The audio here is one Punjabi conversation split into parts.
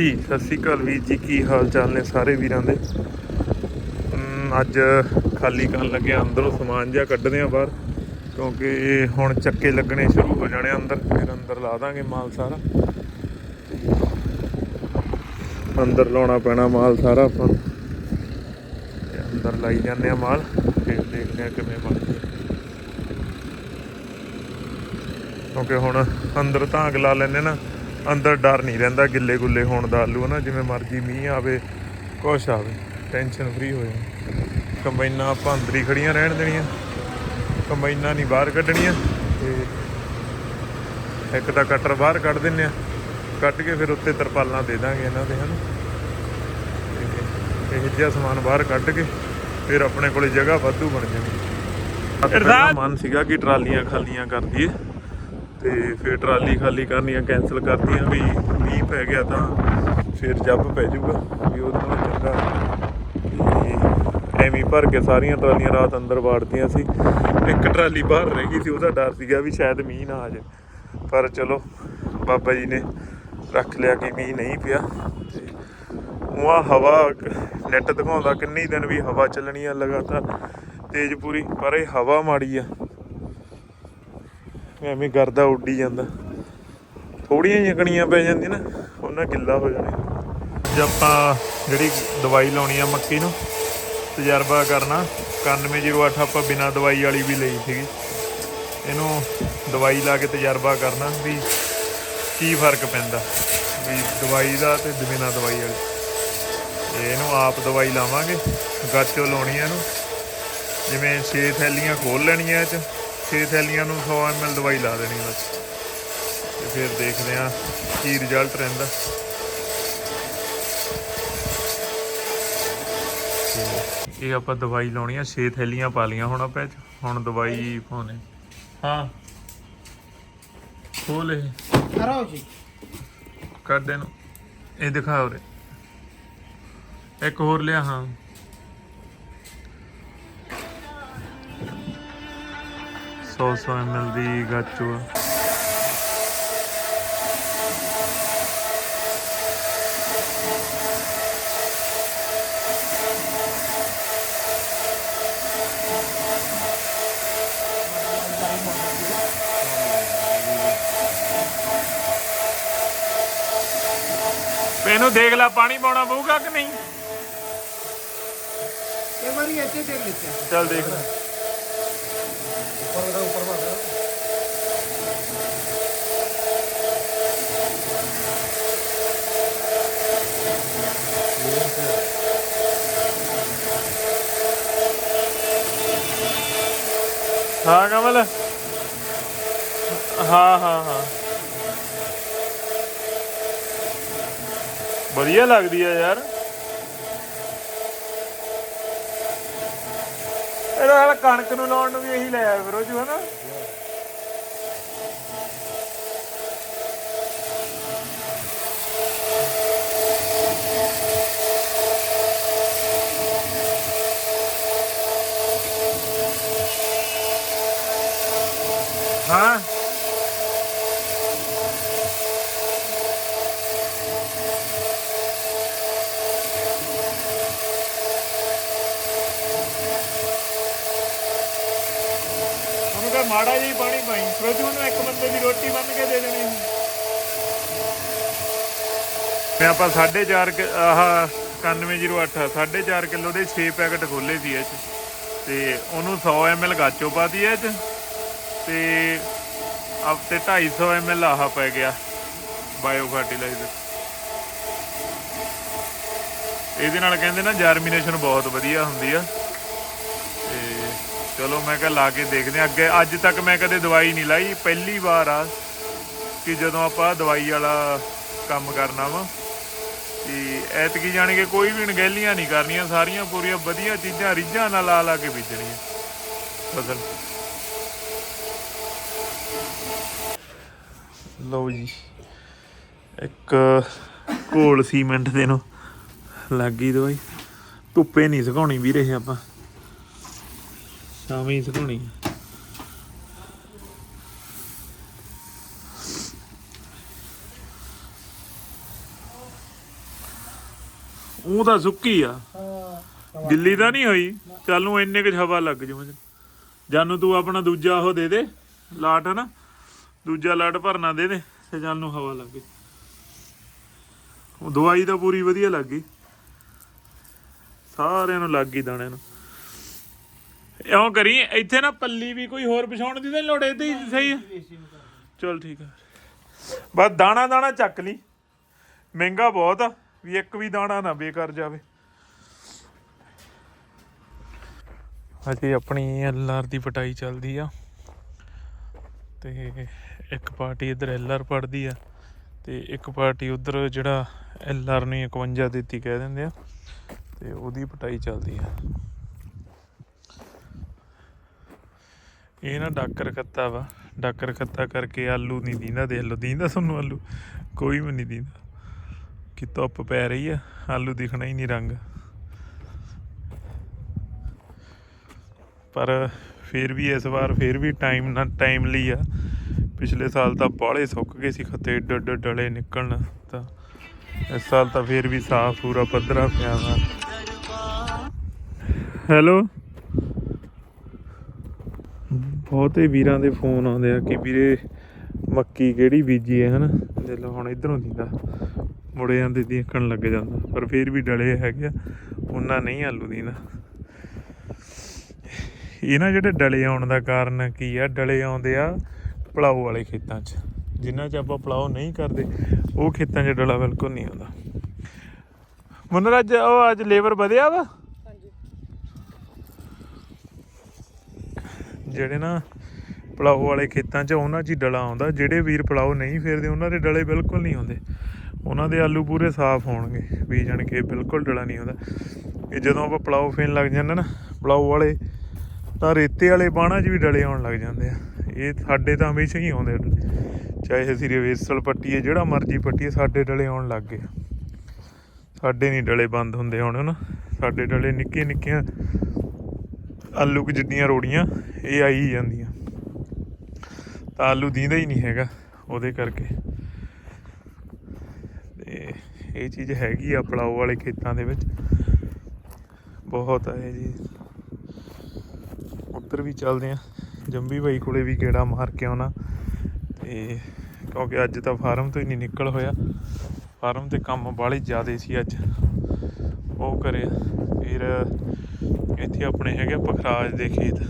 ਜੀ, ਸਤਿ ਸ਼੍ਰੀ ਅਕਾਲ ਵੀਰ ਜੀ, ਕੀ ਹਾਲ ਚਾਲ ਨੇ ਸਾਰੇ ਵੀਰਾਂ ਦੇ? ਅੱਜ ਖਾਲੀ ਕਰਨ ਲੱਗੇ ਅੰਦਰੋਂ ਸਮਾਨ ਜਿਹਾ ਕੱਢਦੇ ਆ ਬਾਹਰ, ਕਿਉਂਕਿ ਹੁਣ ਚੱਕੇ ਲੱਗਣੇ ਸ਼ੁਰੂ ਹੋ ਜਾਣੇ ਅੰਦਰ, ਫਿਰ ਅੰਦਰ ਲਾ ਦਾਂਗੇ ਮਾਲ ਸਾਰਾ। ਅੰਦਰ ਲਾਉਣਾ ਪੈਣਾ ਮਾਲ ਸਾਰਾ ਆਪਾਂ। ਨੂੰ। ਅੰਦਰ ਲਾਈ ਜਾਂਦੇ ਆ ਮਾਲ, ਫਿਰ ਦੇਖਦੇ ਆ ਕਿਵੇਂ ਬਣਦੀ। ਕਿਉਂਕਿ ਹੁਣ ਅੰਦਰ ਤਾਂ ਲਾ ਲੈਂਦੇ ਨਾ ਅੰਦਰ ਡਰ ਨਹੀਂ ਰਹਿੰਦਾ ਗਿੱਲੇ ਗੁੱਲੇ ਹੋਣ ਦਾ ਆਲੂ ਨਾ ਜਿਵੇਂ ਮਰਜ਼ੀ ਮੀਂਹ ਆਵੇ ਕੁਛ ਆਵੇ ਟੈਨਸ਼ਨ ਫ੍ਰੀ ਹੋ ਜਾਵੇ ਕੰਬਾਈਨਾਂ ਆਪਾਂ ਅੰਦਰ ਹੀ ਖੜੀਆਂ ਰਹਿਣ ਦੇਣੀਆਂ ਕੰਬਾਈਨਾਂ ਨਹੀਂ ਬਾਹਰ ਕੱਢਣੀਆਂ ਤੇ ਇੱਕ ਤਾਂ ਕਟਰ ਬਾਹਰ ਕੱਢ ਦਿੰਨੇ ਆ ਕੱਢ ਕੇ ਫਿਰ ਉੱਤੇ ਤਰਪਾਲਾਂ ਦੇ ਦਾਂਗੇ ਇਹਨਾਂ ਦੇ ਹਨ। ਇਹ ਜਿਹਾ ਸਮਾਨ ਬਾਹਰ ਕੱਢ ਕੇ ਫਿਰ ਆਪਣੇ ਕੋਲੇ ਜਗ੍ਹਾ ਵਾਧੂ ਬਣ ਜਾਣੀ ਮਨ ਸੀਗਾ ਕਿ ਟਰਾਲੀਆਂ ਖਾਲੀਆਂ ਕਰ ਦਈਏ। ਤੇ ਫਿਰ ਟਰਾਲੀ ਖਾਲੀ ਕਰਨੀਆਂ ਕੈਨਸਲ ਕਰਤੀਆਂ, ਵੀ ਮੀਂਹ ਪੈ ਗਿਆ ਤਾਂ ਫਿਰ ਜੱਬ ਪੈ ਜਾਊਗਾ, ਵੀ ਉਹਦੇ ਨਾਲ ਚੰਗਾ। ਤੇ ਐਵੇਂ ਭਰ ਕੇ ਸਾਰੀਆਂ ਟਰਾਲੀਆਂ ਰਾਤ ਅੰਦਰ ਵਾੜਦੀਆਂ ਸੀ। ਇੱਕ ਟਰਾਲੀ ਬਾਹਰ ਰਹਿ ਗਈ ਸੀ, ਉਹਦਾ ਡਰ ਸੀਗਾ ਵੀ ਸ਼ਾਇਦ ਮੀਂਹ ਨਾ ਆ ਜਾਏ। ਪਰ ਚਲੋ, ਬਾਬਾ ਜੀ ਨੇ ਰੱਖ ਲਿਆ ਕਿ ਮੀਂਹ ਨਹੀਂ ਪਿਆ। ਤੇ ਹਵਾ ਨੈਟ ਦਿਖਾਉਂਦਾ, ਕਿੰਨੀ ਦਿਨ ਵੀ ਹਵਾ ਚੱਲਣੀ ਆ ਲਗਾਤਾਰ, ਤੇਜ਼ ਪੂਰੀ, ਪਰ ਇਹ ਹਵਾ ਮਾੜੀ ਆ। ਐਵੇਂ ਗਰਦਾ ਉੱਡੀ ਜਾਂਦਾ। ਥੋੜੀਆਂ ਜਿਹੀਆਂ ਕਣੀਆਂ ਪੈ ਜਾਂਦੀਆਂ ਨਾ, ਉਹਨਾਂ ਗਿੱਲਾ ਹੋ ਜਾਣਾ। ਜੇ ਆਪਾਂ ਜਿਹੜੀ ਦਵਾਈ ਲਾਉਣੀ ਆ ਮੱਕੀ ਨੂੰ, ਤਜਰਬਾ ਕਰਨਾ 9108 ਆਪਾਂ ਬਿਨਾ ਦਵਾਈ ਵਾਲੀ ਵੀ ਲਈ ਸੀਗੀ। ਇਹਨੂੰ ਦਵਾਈ ਲਾ ਕੇ ਤਜਰਬਾ ਕਰਨਾ ਵੀ ਕੀ ਫ਼ਰਕ ਪੈਂਦਾ, ਵੀ ਦਵਾਈ ਦਾ ਤੇ ਬਿਨਾ ਦਵਾਈ ਵਾਲੀ। ਇਹਨੂੰ ਆਪ ਦਵਾਈ ਲਾਵਾਂਗੇ, ਗਾਚੋ ਲਾਉਣੀ ਆ ਇਹਨੂੰ। ਜਿਵੇਂ 6 ਥੈਲੀਆਂ ਖੋਲ ਲੈਣੀਆਂ ਇਹ ਚ। 6 ਥੈਲੀਆਂ ਨੂੰ 100 ml ਦਵਾਈ ਲਾ ਦੇਣੀ ਬਸ। ਤੇ ਫਿਰ ਦੇਖਦੇ ਆ ਕੀ ਰਿਜ਼ਲਟ ਰਹਿੰਦਾ। ਇਹ ਆਪਾਂ ਦਵਾਈ ਲਾਉਣੀ ਆ 6 ਥੈਲੀਆਂ ਪਾ ਲੀਆਂ ਹੁਣ ਆਪਾਂ। ਹੁਣ ਦਵਾਈ ਪਾਉਣੇ। ਹਾਂ। ਖੋਲ ਇਹ। ਕਰਾਓ ਜੀ। ਕੱਢ ਦੇ ਨੂੰ ਇਹ ਦਿਖਾ ਉਰੇ। ਇੱਕ ਹੋਰ ਲਿਆ ਹਾਂ। ਸੌ ਸੌ ml ਦੀ ਗਾਚੂ ਆ ਇਹਨੂੰ ਦੇਖ ਲੈ ਪਾਣੀ ਪਾਉਣਾ ਪਊਗਾ ਕਿ ਨਹੀਂ? ਇੱਕ ਵਾਰੀ ਇੱਥੇ ਦੇਖ ਲੈਤੇ ਚੱਲ ਦੇਖ ਲੈ ਉੱਪਰ ਦਾ ਉੱਪਰ ਭਾਗਾ ਹਾਂ ਕਮਲ ਹਾਂ ਹਾਂ ਹਾਂ। ਵਧੀਆ ਲੱਗਦੀ ਆ ਯਾਰ। ਇਹਦਾ ਹਾਲ ਕਣਕ ਨੂੰ ਲਾਉਣ ਨੂੰ ਵੀ ਇਹੀ ਲੈ ਆਇਆ ਫਿਰੋ ਹਨਾ ਹਾਂ ਉਹਨੂੰ ਕਹ ਮਾੜਾ ਜਿਹਾ ਹੀ ਪਾਣੀ ਪਾਈ। ਫਿਰੋਜ਼ੂ ਨੂੰ ਇੱਕ ਬੰਦੇ ਦੀ ਰੋਟੀ ਬੰਨ ਕੇ ਦੇ ਦੇਣੀ ਮੈਂ ਆਪਾਂ 4.5 ਆਹ 9108 4.5 ਕਿਲੋ ਦੇ 6 ਪੈਕਟ ਖੋਲੇ ਸੀ ਇਹ ਚ। ਤੇ ਉਹਨੂੰ 100 ml ਗਾਚੋ ਪਾਤੀ ਇਹ ਚ। ਤੇ ਅਬ ਤੇ 250 ml ਆਹ ਪੈ ਗਿਆ ਬਾਇਓ ਫਰਟੀਲਾਈਜ਼ਰ ਇਹਦੇ ਨਾਲ ਕਹਿੰਦੇ ਨਾ ਜਰਮੀਨੇਸ਼ਨ ਬਹੁਤ ਵਧੀਆ ਹੁੰਦੀ ਆ। ਚਲੋ ਮੈਂ ਕਿਹਾ ਲਾ ਕੇ ਦੇਖਦੇ ਹਾਂ। ਅੱਗੇ ਅੱਜ ਤੱਕ ਮੈਂ ਕਦੇ ਦਵਾਈ ਨਹੀਂ ਲਾਈ। ਪਹਿਲੀ ਵਾਰ ਆ ਕਿ ਜਦੋਂ ਆਪਾਂ ਦਵਾਈ ਵਾਲਾ ਕੰਮ ਕਰਨਾ ਵਾ। ਕਿ ਐਤਕੀ ਜਾਣ ਕੇ ਕੋਈ ਵੀ ਅਣਗਹਿਲੀਆਂ ਨਹੀਂ ਕਰਨੀਆਂ। ਸਾਰੀਆਂ ਪੂਰੀਆਂ ਵਧੀਆ ਚੀਜ਼ਾਂ ਰੀਝਾਂ ਨਾਲ ਲਾ ਲਾ ਕੇ ਬੀਜਣੀਆਂ। ਫਸਲ। ਲਓ ਜੀ, ਇੱਕ ਘੋਲ ਸੀਮੈਂਟ ਦੇ ਨੂੰ ਲੱਗ ਗਈ ਦਵਾਈ। ਧੁੱਪੇ ਨਹੀਂ ਸੁਕਾਉਣੀ ਵੀ ਰਹੇ ਆਪਾਂ। ਸ਼ਾਮੀ ਹੀ ਸੁਕਾਉਣੀ ਉਹ ਤਾਂ ਸੁੱਕੀ ਆ। ਹਾਂ। ਗਿੱਲੀ ਤਾਂ ਨਹੀਂ ਹੋਈ। ਚੱਲ ਨੂੰ ਇੰਨੇ ਕੁ ਹਵਾ ਲੱਗ ਜੂ। ਮੈਨੂੰ ਜਾਨੂੰ ਤੂੰ ਆਪਣਾ ਦੂਜਾ ਉਹ ਦੇ ਦੇ ਲਾਟ ਨਾ। ਦੂਜਾ ਲਾਟ ਭਰਨਾ ਦੇ ਦੇ ਤੇ ਚੱਲ ਨੂੰ ਹਵਾ ਲੱਗ ਗਈ। ਉਹ ਦਵਾਈ ਤਾਂ ਪੂਰੀ ਵਧੀਆ ਲੱਗ ਗਈ। ਸਾਰਿਆਂ ਨੂੰ ਲੱਗ ਗਈ ਦਾਣੇ ਨੂੰ। ਇਉਂ ਕਰੀ, ਇੱਥੇ ਨਾ ਪੱਲੀ ਵੀ ਕੋਈ ਹੋਰ ਵਿਛਾਉਣ ਦੀ ਤਾਂ ਨੀ ਲੋੜ ਏਦਾਂ ਹੀ ਸਹੀ ਆ। ਚਲ ਠੀਕ ਆ। ਬਸ ਦਾਣਾ ਦਾਣਾ ਚੱਕ ਲਈ। ਮਹਿੰਗਾ ਬਹੁਤ ਆ, ਵੀ ਇੱਕ ਵੀ ਦਾਣਾ ਨਾ ਬੇਕਾਰ ਜਾਵੇ। ਅਜੇ ਆਪਣੀ ਐਲਆਰ ਦੀ ਪਟਾਈ ਚੱਲਦੀ ਆ। ਤੇ ਇੱਕ ਪਾਰਟੀ ਇਧਰ ਐਲਆਰ ਪੜਦੀ ਆ, ਤੇ ਇੱਕ ਪਾਰਟੀ ਉਧਰ ਜਿਹੜਾ ਐਲਆਰ ਨੂੰ 51 ਦਿੱਤੀ ਕਹਿ ਦਿੰਦੇ ਆ, ਤੇ ਉਹਦੀ ਪਟਾਈ ਚੱਲਦੀ ਆ। ਇਹ ਨਾ ਡਾਕਰ ਖੱਤਾ ਵਾ। ਡਾਕਰ ਖੱਤਾ ਕਰਕੇ ਆਲੂ ਨਹੀਂ ਦੀਂਦਾ, ਦੇਖ ਲਓ, ਦੀਂਦਾ ਤੁਹਾਨੂੰ ਆਲੂ। ਕੋਈ ਵੀ ਨਹੀਂ ਦੀਂਦਾ। ਕਿ ਧੁੱਪ ਪੈ ਰਹੀ ਆ, ਆਲੂ ਦਿਖਣਾ ਹੀ ਨਹੀਂ ਰੰਗ। ਪਰ ਫਿਰ ਵੀ ਇਸ ਵਾਰ ਫਿਰ ਵੀ ਟਾਈਮ ਨਾ ਟਾਈਮ ਲਈ ਆ। ਪਿਛਲੇ ਸਾਲ ਤਾਂ ਬਾਹਲੇ ਸੁੱਕ ਗਏ ਸੀ ਖੱਤੇ ਏਡੇ ਡਲੇ ਨਿਕਲਣ ਤਾਂ। ਇਸ ਸਾਲ ਤਾਂ ਫਿਰ ਵੀ ਸਾਫ਼ ਪੂਰਾ ਪੱਧਰਾ ਪਿਆ ਵਾ। ਹੈਲੋ? ਬਹੁਤੇ ਵੀਰਾਂ ਦੇ ਫੋਨ ਆਉਂਦੇ ਆ ਕਿ ਵੀਰੇ ਮੱਕੀ ਕਿਹੜੀ ਬੀਜੀ ਹੈ, ਹਨਾ? ਦੇ ਲਓ ਹੁਣ ਇਧਰੋਂ ਦਿੰਦਾ। ਮੁੜੇ ਜਾਂਦੇ ਦੇਖਣ ਲੱਗ ਜਾਂਦਾ, ਪਰ ਫਿਰ ਵੀ ਡਲੇ ਹੈਗੇ ਆ। ਉਹਨਾਂ ਨਹੀਂ ਆਲੂ ਦੀਂਦਾ। ਇਹ ਨਾ ਜਿਹੜੇ ਡਲੇ ਆਉਣ ਦਾ ਕਾਰਨ ਕੀ ਆ? ਡਲੇ ਆਉਂਦੇ ਆ ਪਲਾਉ ਵਾਲੇ ਖੇਤਾਂ 'ਚ। ਜਿਨ੍ਹਾਂ 'ਚ ਆਪਾਂ ਪਲਾਉ ਨਹੀਂ ਕਰਦੇ, ਉਹ ਖੇਤਾਂ 'ਚ ਡਲਾ ਬਿਲਕੁਲ ਨਹੀਂ ਆਉਂਦਾ। ਮਨੋਰਜ ਉਹ ਅੱਜ ਲੇਬਰ ਵਧਿਆ ਵਾ? ਜਿਹੜੇ ਨਾ ਪਲਾਉ ਵਾਲੇ ਖੇਤਾਂ 'ਚ ਉਹਨਾਂ 'ਚ ਹੀ ਡਲਾ ਆਉਂਦਾ। ਜਿਹੜੇ ਵੀਰ ਪਲਾਉ ਨਹੀਂ ਫੇਰਦੇ, ਉਹਨਾਂ ਦੇ ਡਲੇ ਬਿਲਕੁਲ ਨਹੀਂ ਆਉਂਦੇ ਉਹਨਾਂ ਦੇ ਆਲੂ ਪੂਰੇ ਸਾਫ਼ ਹੋਣਗੇ। ਵੀ ਜਾਣ ਕੇ ਬਿਲਕੁਲ ਡਲਾ ਨਹੀਂ ਆਉਂਦਾ ਇਹ ਜਦੋਂ ਆਪਾਂ ਪਲਾਉ ਫੇਨ ਲੱਗ ਜਾਂਦੇ ਨਾ ਪਲਾਉ ਵਾਲੇ, ਤਾਂ ਰੇਤੇ ਵਾਲੇ ਬਾਣਾ 'ਚ ਵੀ ਡਲੇ ਆਉਣ ਲੱਗ ਜਾਂਦੇ ਆ। ਇਹ ਸਾਡੇ ਤਾਂ ਹਮੇਸ਼ਾ ਹੀ ਆਉਂਦੇ ਆ। ਚਾਹੇ ਅਸੀਂ ਰਿਵੇਰਸਲ ਪੱਟੀਏ ਜਿਹੜਾ ਮਰਜ਼ੀ ਪੱਟੀ ਹੈ, ਸਾਡੇ ਡਲੇ ਆਉਣ ਲੱਗ ਗਏ ਸਾਡੇ ਨਹੀਂ ਡਲੇ ਬੰਦ ਹੁੰਦੇ ਹੁਣ ਨਾ ਸਾਡੇ ਡਲੇ ਨਿੱਕੇ ਨਿੱਕੀਆਂ ਆਲੂ ਕੁ ਜਿੱਡੀਆਂ ਰੋੜੀਆਂ, ਇਹ ਆਈ ਹੀ ਜਾਂਦੀਆਂ। ਤਾਂ ਆਲੂ ਦੀਂਦਾ ਹੀ ਨਹੀਂ ਹੈਗਾ ਉਹਦੇ ਕਰਕੇ। ਤੇ ਇਹ ਚੀਜ਼ ਹੈਗੀ ਆ ਪਲਾਓ ਵਾਲੇ ਖੇਤਾਂ ਦੇ ਵਿੱਚ। ਬਹੁਤ ਆ ਇਹ ਜੀ। ਉੱਧਰ ਵੀ ਚੱਲਦੇ ਆ। ਜੰਬੀ ਬਾਈ ਕੋਲੇ ਵੀ ਗੇੜਾ ਮਾਰ ਕੇ ਆਉਣਾ। ਤੇ ਕਿਉਂਕਿ ਅੱਜ ਤਾਂ ਫਾਰਮ ਤੋਂ ਹੀ ਨਹੀਂ ਨਿਕਲ ਹੋਇਆ। ਫਾਰਮ ਤੇ ਕੰਮ ਬਾਹਲੇ ਜ਼ਿਆਦੇ ਸੀ ਅੱਜ। ਉਹ ਕਰਿਆ। ਫਿਰ ਇੱਥੇ ਆਪਣੇ ਹੈਗੇ ਪਖਰਾਜ ਦੇ ਖੇਤ।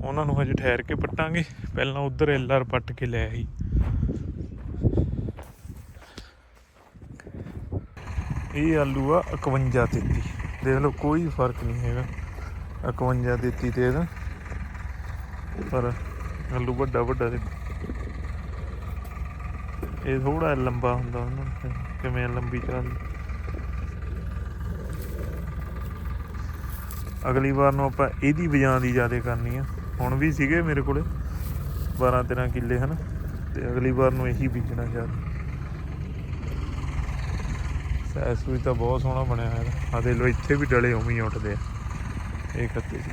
ਉਹਨਾਂ ਨੂੰ ਹਜੇ ਠਹਿਰ ਕੇ ਪੱਟਾਂਗੇ। ਪਹਿਲਾਂ ਉਧਰ ਐਲਆਰ ਪੱਟ ਕੇ ਲੈ ਆਈ। ਇਹ ਆਲੂ ਆ 51 33 ਦੇਖ ਲਓ, ਕੋਈ ਫ਼ਰਕ ਨਹੀਂ ਹੈਗਾ। 51 33 ਤੇ ਇਹਦਾ। ਪਰ ਆਲੂ ਵੱਡਾ ਵੱਡਾ ਦੇ ਇਹ ਥੋੜਾ ਲੰਬਾ ਹੁੰਦਾ ਉਹਨਾਂ ਨੂੰ। ਕਿਵੇਂ ਲੰਬੀ ਚੱਲਦੀ ਅਗਲੀ ਵਾਰ ਨੂੰ ਆਪਾਂ ਇਹਦੀ ਬਜਾਂ ਦੀ ਜ਼ਿਆਦਾ ਕਰਨੀ ਆ। ਹੁਣ ਵੀ ਸੀਗੇ ਮੇਰੇ ਕੋਲੇ 12 13 ਕਿੱਲੇ ਹਨ, ਤੇ ਅਗਲੀ ਵਾਰ ਨੂੰ ਇਹੀ ਬੀਜਣਾ ਜ਼ਿਆਦਾ। ਸੈਸ ਵੀ ਤਾਂ ਬਹੁਤ ਸੋਹਣਾ ਬਣਿਆ ਹੋਇਆ ਆ ਦੇ ਲੋ ਇੱਥੇ ਵੀ ਡਲੇ ਉਵੇਂ ਹੀ ਉੱਠਦੇ ਆ। ਇਹ ਖੱਤੇ ਸੀ।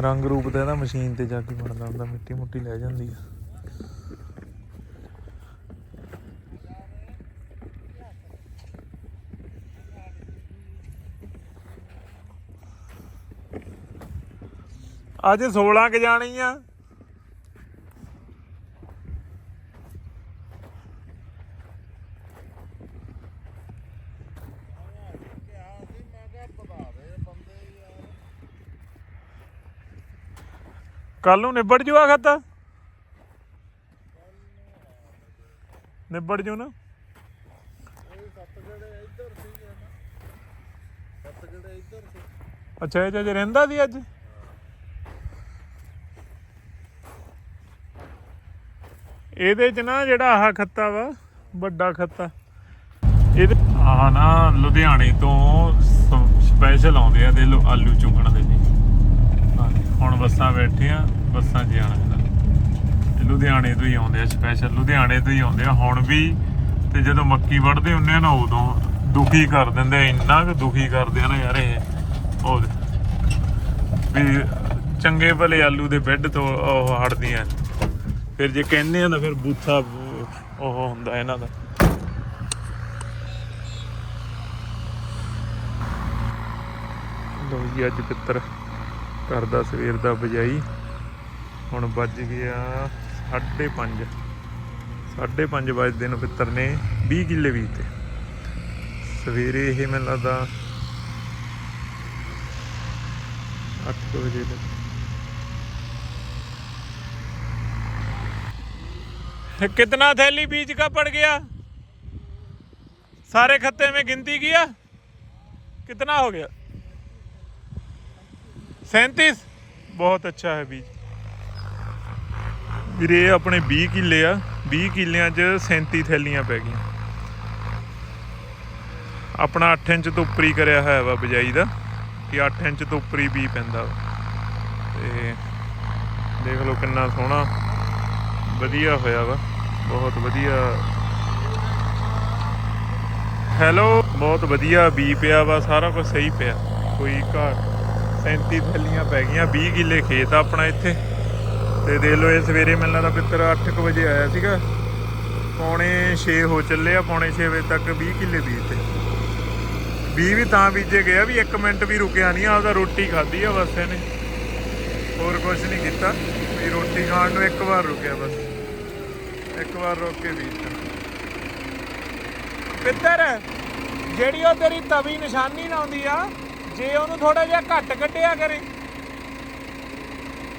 ਰੰਗ ਰੂਪ ਦਾ ਇਹਦਾ ਮਸ਼ੀਨ ਤੇ ਜਾ ਕੇ ਬਣਦਾ ਹੁੰਦਾ, ਮਿੱਟੀ ਮੁੱਟੀ ਲੈ ਜਾਂਦੀ ਆ। ਅੱਜ 16 ਕ ਜਾਣੀ ਆ। ਕੱਲ ਨੂੰ ਨਿਬੜ ਜੂਆ ਖਾਤਾ? ਨਿਬੜ ਜੂ ਨਾ। ਅੱਛਾ, ਇਹ ਜੇ ਰਹਿੰਦਾ ਸੀ ਅੱਜ? ਇਹਦੇ ਚ ਨਾ ਜਿਹੜਾ ਆਹ ਖੱਤਾ ਵਾ, ਵੱਡਾ ਖੱਤਾ। ਇਹਦੇ ਆਹ ਨਾ ਲੁਧਿਆਣੇ ਤੋਂ ਸਪੈਸ਼ਲ ਆਉਂਦੇ ਆ ਦੇ ਲੋ ਆਲੂ ਚੁੰਗਣ ਦੇ ਲਈ। ਹੁਣ ਬੱਸਾਂ ਬੈਠੇ ਆ ਬੱਸਾਂ ਜਾਣਾ ਲੁਧਿਆਣੇ ਤੋਂ ਹੀ ਆਉਂਦੇ ਆ ਸਪੈਸ਼ਲ ਲੁਧਿਆਣੇ ਤੋਂ ਹੀ ਆਉਂਦੇ ਆ। ਹੁਣ ਵੀ ਤੇ ਜਦੋਂ ਮੱਕੀ ਵੱਢਦੇ ਹੁੰਦੇ ਆ ਨਾ, ਉਦੋਂ ਦੁਖੀ ਕਰ ਦਿੰਦੇ ਆ, ਇੰਨਾ ਕੁ ਦੁਖੀ ਕਰਦੇ ਆ ਨਾ ਯਾਰ ਇਹ। ਉਹ ਵੀ ਚੰਗੇ ਭਲੇ ਆਲੂ ਦੇ ਬੈੱਡ ਤੋਂ ਉਹ ਹਟਦੀਆਂ ਫਿਰ ਜੇ ਕਹਿੰਦੇ ਆ ਤਾਂ ਫਿਰ ਬੂਥਾ ਉਹ ਹੁੰਦਾ ਇਹਨਾਂ ਦਾ। ਲੋ ਜੀ, ਅੱਜ ਪਿੱਤਰ ਕਰਦਾ ਸਵੇਰ ਦਾ ਬਜਾਈ ਹੁਣ ਵੱਜ ਗਿਆ 5:30 5:30 ਵਜੇ ਨੂੰ ਪਿੱਤਰ ਨੇ 20 ਕਿੱਲੇ ਬੀਜਤੇ ਸਵੇਰੇ ਇਹ ਮੈਨੂੰ ਲੱਗਦਾ 8 ਵਜੇ ਤੱਕ। कितना थैली बीज का पड़ गया सारे खत्ते में गिनती किया कितना हो गया सैंतीस बहुत अच्छा है बीज ਵੀਰੇ ਇਹ ਆਪਣੇ 20 ਕਿੱਲੇ ਆ 20 ਕਿੱਲਿਆਂ 'ਚ 37 ਥੈਲੀਆਂ ਪੈ ਗਈਆਂ ਆਪਣਾ 8 ਇੰਚ ਤੋਂ ਉੱਪਰ ਹੀ ਕਰਿਆ ਹੋਇਆ ਵਾ ਬਜਾਈ ਦਾ ਕਿ 8 ਇੰਚ ਤੋਂ ਉੱਪਰ ਹੀ ਬੀ ਪੈਂਦਾ ਵਾ ਤੇ ਦੇਖ ਲਓ ਕਿੰਨਾ ਸੋਹਣਾ ਵਧੀਆ ਹੋਇਆ ਵਾ ਬਹੁਤ ਵਧੀਆ। ਹੈਲੋ ਬਹੁਤ ਵਧੀਆ ਬੀ ਪਿਆ ਵਾ, ਸਾਰਾ ਕੁਝ ਸਹੀ ਪਿਆ। ਕੋਈ ਘਾਟ 37 ਥੈਲੀਆਂ ਪੈ ਗਈਆਂ 20 ਕਿੱਲੇ ਖੇਤ ਆ ਆਪਣਾ ਇੱਥੇ। ਤੇ ਦੇ ਲਓ, ਇਹ ਸਵੇਰੇ ਮੈਨੂੰ ਲੱਗਦਾ ਪਿੱਤਰ 8:00 ਵਜੇ ਆਇਆ ਸੀਗਾ। ਪੌਣੇ 6 ਹੋ ਚੱਲੇ ਆ, ਪੌਣੇ 6 ਵਜੇ ਤੱਕ 20 ਕਿੱਲੇ ਬੀਜਤੇ 20 ਵੀ ਤਾਂ ਬੀਜੇ ਗਿਆ ਵੀ 1 ਮਿੰਟ ਵੀ ਰੁਕਿਆ ਨਹੀਂ ਆਪਦਾ ਰੋਟੀ ਖਾਧੀ ਆ ਬਸ ਇਹਨੇ। ਹੋਰ ਕੁਝ ਨਹੀਂ ਕੀਤਾ, ਵੀ ਰੋਟੀ ਖਾਣ ਨੂੰ ਇੱਕ ਵਾਰ ਰੁਕਿਆ ਬਸ। ਇੱਕ ਵਾਰ ਰੁਕ ਕੇ ਬੀਜਤਾ ਪਿੱਤਰ, ਜਿਹੜੀ ਉਹ ਤੇਰੀ ਤਵੀ ਨਿਸ਼ਾਨੀ ਲਾਉਂਦੀ ਆ, ਜੇ ਉਹਨੂੰ ਥੋੜਾ ਜਿਹਾ ਘੱਟ ਕੱਢਿਆ ਕਰੇ।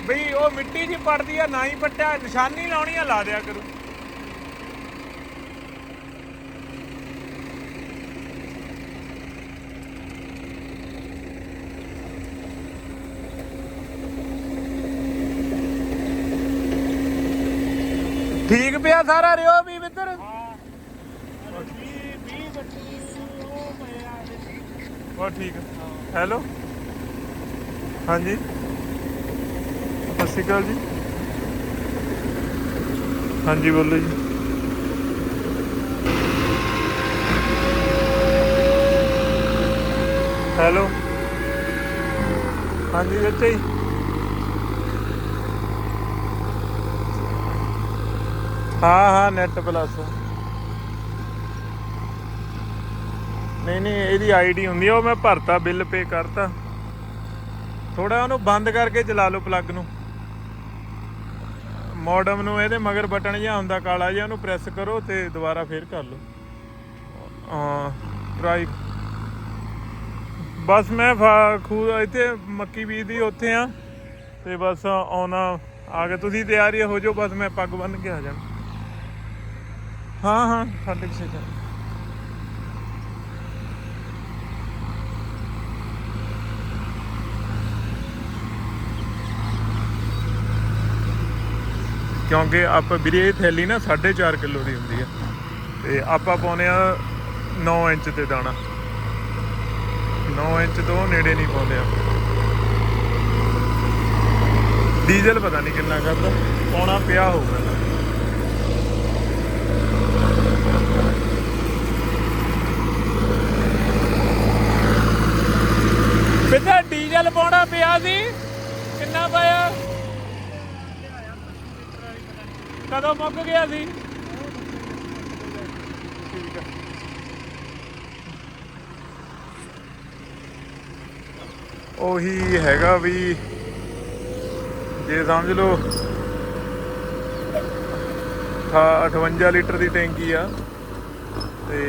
ਬਈ, ਉਹ ਮਿੱਟੀ 'ਚ ਪੜਦੀ ਆ, ਨਾ ਹੀ ਪੱਟਿਆ, ਨਿਸ਼ਾਨੀ ਲਾਉਣੀ ਆ, ਲਾ ਦਿਆ ਕਰੂ। ਠੀਕ ਪਿਆ ਸਾਰਾ ਰਿਓ ਵੀ ਮਿੱਤਰ? ਬਹੁਤ ਠੀਕ। ਹੈ ਹੈਲੋ? ਹਾਂਜੀ। ਸਤਿ ਸ਼੍ਰੀ ਅਕਾਲ ਜੀ। ਹਾਂਜੀ, ਬੋਲੋ ਜੀ। ਹੈਲੋ? ਹਾਂਜੀ ਬੱਚੇ ਜੀ ਹਾਂ ਹਾਂ ਨੈਟ ਪਲੱਸ ਨਹੀਂ ਨਹੀਂ, ਇਹਦੀ ਆਈਡੀ ਹੁੰਦੀ ਆ, ਉਹ ਮੈਂ ਭਰਤਾ, ਬਿੱਲ ਪੇ ਕਰਤਾ। ਥੋੜਾ ਉਹਨੂੰ ਬੰਦ ਕਰਕੇ ਚਲਾ ਲਓ ਪਲੱਗ ਨੂੰ। ਮੋਡਮ ਨੂੰ ਇਹਦੇ ਮਗਰ ਬਟਨ ਜਿਹਾ ਹੁੰਦਾ, ਕਾਲਾ ਜਿਹਾ, ਉਹਨੂੰ ਪ੍ਰੈਸ ਕਰੋ ਤੇ ਦੁਬਾਰਾ ਫੇਰ ਕਰ ਲਓ। ਹਾਂ ਟਰਾਈ ਬਸ ਮੈਂ ਫਾ- ਖੂ ਇੱਥੇ ਮੱਕੀ ਬੀਜਦੀ ਉੱਥੇ ਆ। ਤੇ ਬਸ ਆਉਣਾ, ਆ ਕੇ ਤੁਸੀਂ ਤਿਆਰੀ ਹੋ ਜਾਓ, ਬਸ ਮੈਂ ਪੱਗ ਬੰਨ ਕੇ ਆ ਜਾਣਾ। ਹਾਂ ਹਾਂ, ਸਾਡੇ ਕਿਸੇ ਦਾ ਕਿਉਂਕਿ ਆਪਾਂ ਵੀਰੇ, ਇਹ ਥੈਲੀ ਨਾ 4.5 ਕਿਲੋ ਦੀ ਹੁੰਦੀ ਹੈ ਤੇ ਆਪਾਂ ਪਾਉਨੇ ਆ 9 ਇੰਚ ਤੇ ਦਾਣਾ। 9 ਇੰਚ ਤੋਂ ਨੇੜੇ ਨਹੀਂ ਪਾਉਂਦੇ ਆ ਡੀਜ਼ਲ ਪਤਾ ਨਹੀਂ ਕਿੰਨਾ ਕਰਦਾ। ਪਾਉਣਾ ਪਿਆ ਹੋਊਗਾ। ਬਿੱਧਾ ਡੀਜ਼ਲ ਪਾਉਣਾ ਪਿਆ ਸੀ? ਕਿੰਨਾ ਪਾਇਆ? ਕਦੋਂ ਮੁੱਕ ਗਿਆ ਸੀ? ਠੀਕ ਆ ਉਹੀ ਹੈਗਾ ਵੀ ਜੇ ਸਮਝ ਲਓ 58 ਲੀਟਰ ਦੀ ਟੈਂਕੀ ਆ। ਤੇ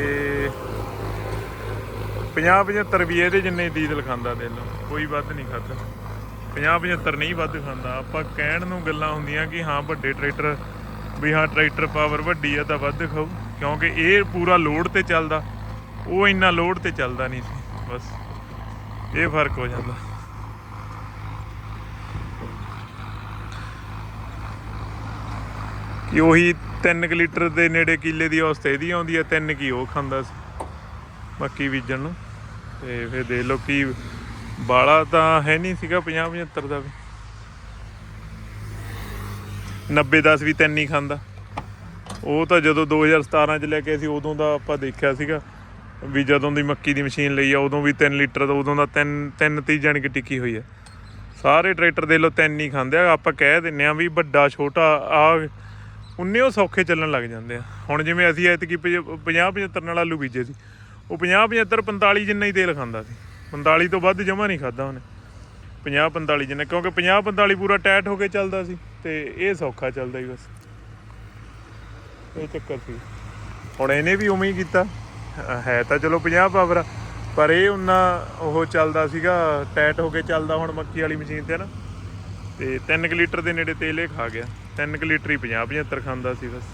50 75 ਰੁਪਏ ਦੇ ਜਿੰਨੇ ਡੀਜ਼ਲ ਖਾਂਦਾ ਦੇ ਲਓ ਕੋਈ ਵੱਧ ਨਹੀਂ ਖਾਂਦਾ 50 75 ਨਹੀਂ ਵੱਧ ਖਾਂਦਾ। ਆਪਾਂ ਕਹਿਣ ਨੂੰ ਗੱਲਾਂ ਹੁੰਦੀਆਂ ਕਿ ਹਾਂ, ਵੱਡੇ ਟਰੈਕਟਰ, ਵੀ ਹਾਂ, ਟਰੈਕਟਰ ਪਾਵਰ ਵੱਡੀ ਆ ਤਾਂ ਵੱਧ ਖਾਊ, ਕਿਉਂਕਿ ਇਹ ਪੂਰਾ ਲੋਡ ਤੇ ਚੱਲਦਾ। ਉਹ ਇੰਨਾ ਲੋਡ ਤੇ ਚੱਲਦਾ ਨਹੀਂ ਸੀ, ਬਸ। ਇਹ ਫ਼ਰਕ ਹੋ ਜਾਂਦਾ। ਕਿ ਉਹੀ 3 ਲੀਟਰ ਦੇ ਨੇੜੇ ਕਿੱਲੇ ਦੀ ਔਸਤ ਇਹਦੀ ਆਉਂਦੀ ਹੈ 3 ਕੀ ਉਹ ਖਾਂਦਾ ਸੀ। ਮੱਕੀ ਬੀਜਣ ਨੂੰ। ਤੇ ਫਿਰ ਦੇਖ ਲਓ ਕੀ ਬਾਲਾ ਤਾਂ ਹੈ ਨਹੀਂ ਸੀਗਾ 50 75 ਦਾ ਵੀ। 90 10 ਵੀ ਤਿੰਨ ਹੀ ਖਾਂਦਾ। ਉਹ ਤਾਂ ਜਦੋਂ 2017 ਚ ਲੈ ਕੇ ਸੀ, ਉਦੋਂ ਦਾ ਆਪਾਂ ਦੇਖਿਆ ਸੀਗਾ ਵੀ ਜਦੋਂ ਦੀ ਮੱਕੀ ਦੀ ਮਸ਼ੀਨ ਲਈ ਆ, ਉਦੋਂ ਵੀ 3 ਲੀਟਰ ਦਾ, ਉਦੋਂ ਦਾ 3 3 ਤੀ ਜਾਣ ਕੇ ਟਿੱਕੀ ਹੋਈ ਹੈ ਸਾਰੇ ਟਰੈਕਟਰ ਦੇ ਲੋ ਤਿੰਨ ਹੀ ਖਾਂਦੇ ਆ। ਆਪਾਂ ਕਹਿ ਦਿੰਨੇ ਆ ਵੀ ਵੱਡਾ, ਛੋਟਾ ਆ ਉਨੇ ਉਹ ਸੌਖੇ ਚੱਲਣ ਲੱਗ ਜਾਂਦੇ ਆ। ਹੁਣ ਜਿਵੇਂ ਅਸੀਂ ਐਤਕੀ 50 75 ਨਾਲ ਆਲੂ ਬੀਜੇ ਸੀ। ਉਹ 50 75 45 ਜਿੰਨਾ ਹੀ ਤੇਲ ਖਾਂਦਾ ਸੀ। 45 ਤੋਂ ਵੱਧ ਜਮਾ ਨਹੀਂ ਖਾਦਾ ਉਹਨੇ। 50 45 ਜਿੰਨਾ, ਕਿਉਂਕਿ 50 45 ਪੂਰਾ ਟਾਈਟ ਹੋ ਕੇ ਚੱਲਦਾ ਸੀ ਤੇ ਇਹ ਸੌਖਾ ਚੱਲਦਾ ਹੀ ਬਸ। ਇਹ ਚੱਕਰ ਸੀ। ਹੁਣ ਇਹਨੇ ਵੀ ਉਵੇਂ ਹੀ ਕੀਤਾ। ਅਹ ਹੈ ਤਾਂ ਚਲੋ 50 ਪਾਵਰ ਪਰ ਇਹ ਉਹਨਾਂ ਉਹ ਚੱਲਦਾ ਸੀਗਾ ਟਾਈਟ ਹੋ ਕੇ ਚੱਲਦਾ ਹੁਣ ਮੱਕੀ ਵਾਲੀ ਮਸ਼ੀਨ ਤੇ ਨਾ। ਤੇ 3 ਲੀਟਰ ਦੇ ਨੇੜੇ ਤੇਲ ਇਹ ਖਾ ਗਿਆ। 3 ਲੀਟਰ ਹੀ 50 75 ਖਾਂਦਾ ਸੀ ਬਸ।